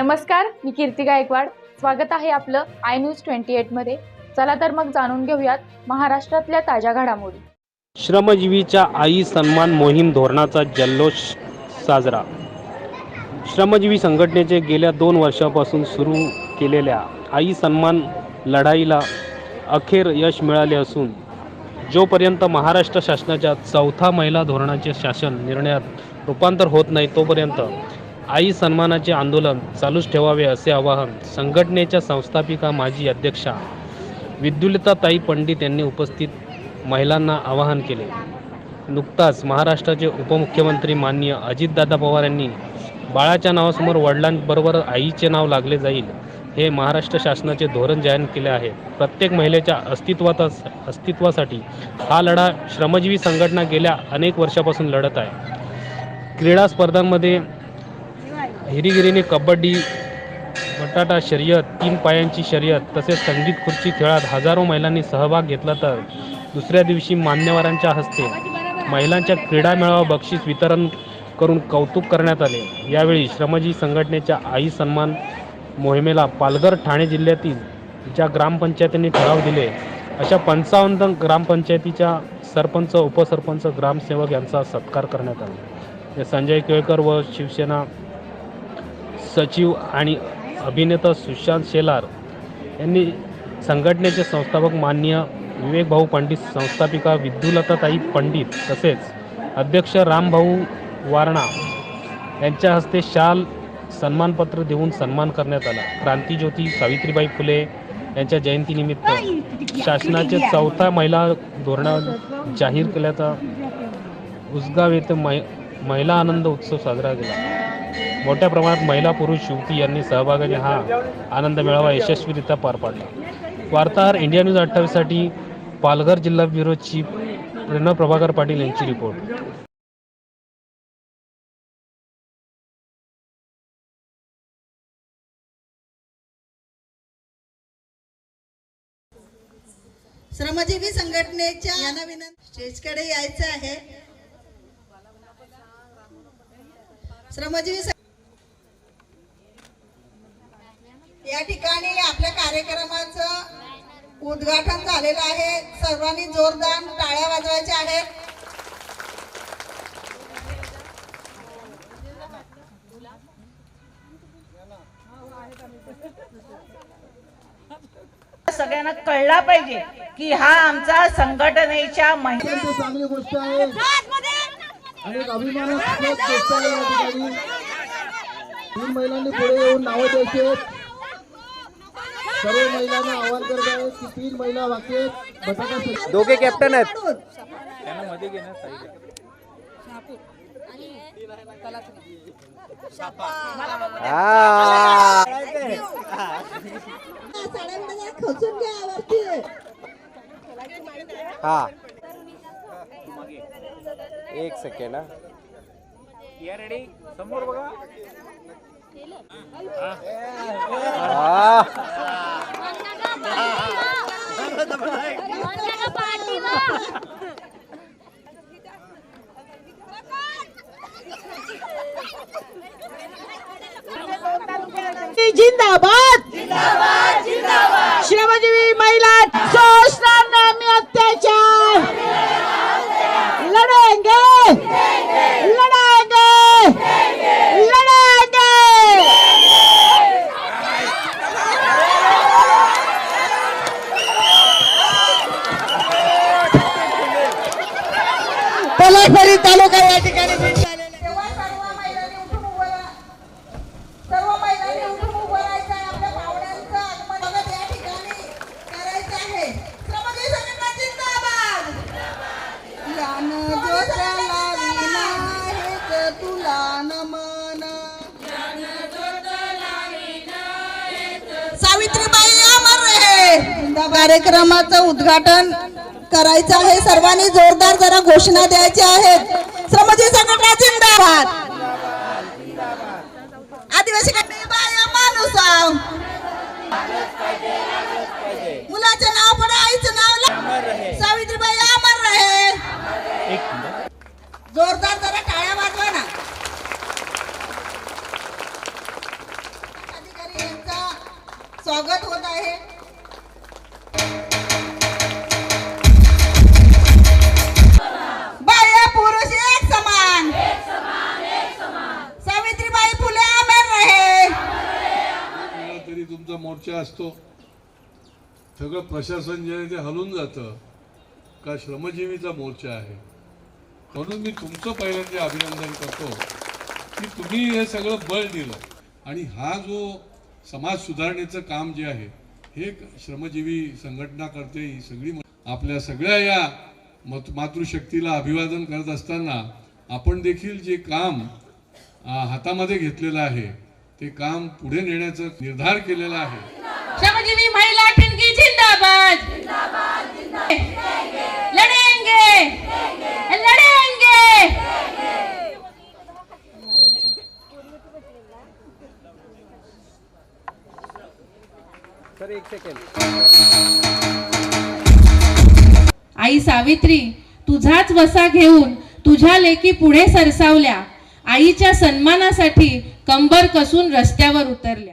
नमस्कार मी कीर्ती गायकवाड. स्वागत आहे आपलं आय न्यूज ट्वेंटी एटमध्ये चला तर मग जाणून घेऊयात महाराष्ट्रातल्या ताज्या घडामोडी. श्रमजीवीच्या आई सन्मान मोहीम धोरणाचा जल्लोष साजरा. श्रमजीवी संघटनेचे गेल्या दोन वर्षापासून सुरू केलेल्या आई सन्मान लढाईला अखेर यश मिळाले असून जोपर्यंत महाराष्ट्र शासनाच्या चौथा महिला धोरणाचे शासन निर्णयात रूपांतर होत नाही तोपर्यंत आई सन्मानाचे आंदोलन चालूच ठेवावे असे आवाहन संघटनेच्या संस्थापिका माजी अध्यक्षा विद्युलताताई पंडित यांनी उपस्थित महिलांना आवाहन केले. नुकताच महाराष्ट्राचे उपमुख्यमंत्री माननीय अजितदादा पवार यांनी बाळाच्या नावासमोर वडिलांबरोबर आईचे नाव लागले जाईल हे महाराष्ट्र शासनाचे धोरण जाहीर केले आहे. प्रत्येक महिलेच्या अस्तित्वात अस्तित्वासाठी हा लढा श्रमजीवी संघटना गेल्या अनेक वर्षापासून लढत आहे. क्रीडा स्पर्धांमध्ये हिरीगिरीने कबड्डी बटाटा शर्यत तीन पायांची शर्यत तसेच संगीत खुर्ची खेळात हजारो महिलांनी सहभाग घेतला तर दुसऱ्या दिवशी मान्यवरांच्या हस्ते महिलांच्या क्रीडा मेळावा बक्षीस वितरण करून कौतुक करण्यात आले. यावेळी श्रमजी संघटनेच्या आई सन्मान मोहिमेला पालघर ठाणे जिल्ह्यातील ज्या ग्रामपंचायतींनी ठराव दिले अशा पंचावन्न ग्रामपंचायतीच्या सरपंच उपसरपंच ग्रामसेवक यांचा सत्कार करण्यात आला. हे संजय केळकर व शिवसेना सचिव आणि अभिनेता सुशांत शेलार यांनी संघटनेचे संस्थापक माननीय विवेकभाऊ पंडित संस्थापिका विद्युलताताई पंडित तसेच अध्यक्ष रामभाऊ वारणा यांच्या हस्ते शाल सन्मानपत्र देऊन सन्मान करण्यात आला. क्रांतीज्योती सावित्रीबाई फुले यांच्या जयंतीनिमित्त शासनाचे चौथा महिला धोरणा जाहीर केल्याचा उसगाव येथे मै महिला आनंद उत्सव साजरा केला मोठ्या प्रमाणात महिला पुरुष युवती यांनी सहभागाने हा आनंद मेळावा यशस्वीरित्या पार पाडला. वार्ताहर इंडिया न्यूज अठ्ठावीससाठी पालघर जिल्हा ब्युरो चीफ प्रणव प्रभाकर पाटील यांची रिपोर्ट. श्रमजीवी संघटनेच्या यांना विनंती स्टेजकडे यायचं आहे. श्रमजीवी या ठिकाणी आपल्या कार्यक्रमाचं उद्घाटन झालेलं आहे. सर्वांनी जोरदार टाळ्या वाजवायच्या आहेत. सगळ्यांना कळला पाहिजे की हा आमचा संघटनेच्या महिला चांगली गोष्ट आहे. आणि अभिमानास्पद गोष्ट आहे या ठिकाणी. तीन महिलांनी पुढे येऊन नावं द्यायची आहेत. सर्व महिलांना आवाहन करत आहेत की तीन महिला बाकी आहेत. बटाटा दोघे कॅप्टन आहेत. हा. घ्या वरती हा. एक सेकंड हा. जिंदाबाद. श्रमजीवी महिला सोचणार नाही आम्ही अत्याचार. लढेंगे लढेंगे लढेंगे पलासरी तालुका या ठिकाणी सावित्रीबाई अमर रहे कार्यक्रमाचं उद्घाटन करायचं आहे. सर्वांनी जोरदार जरा घोषणा द्यायच्या आहेत. तरी तुमचा मोर्चा असतो. सगळं प्रशासन जे आहे ते हलून जातं. का श्रमजीवीचा मोर्चा आहे. म्हणून मी तुमचं पहिल्यांदा अभिनंदन करतो. की तुम्ही हे सगळं बळ दिलं. आणि हा जो समाज सुधारणेचं काम जे आहे हे श्रमजीवी संघटना करते ही सगळी आपल्या सगळ्या या मत मातृशक्तीला अभिवादन करत असताना आपण देखील जे काम हातामध्ये घेतलेलं आहे ते काम पुढे नेण्याचा निर्धार केलेला आहे. श्रमजीवी महिला ठिणगी जिंदाबाद. लढेंगे. लढेंगे. सर एक सेकंड आई सावित्री तुझाच वसा घेऊन तुझ्या लेकी पुढे सरसावल्या. आईच्या सन्मानासाठी कंबर कसून रस्त्यावर उतरल्या.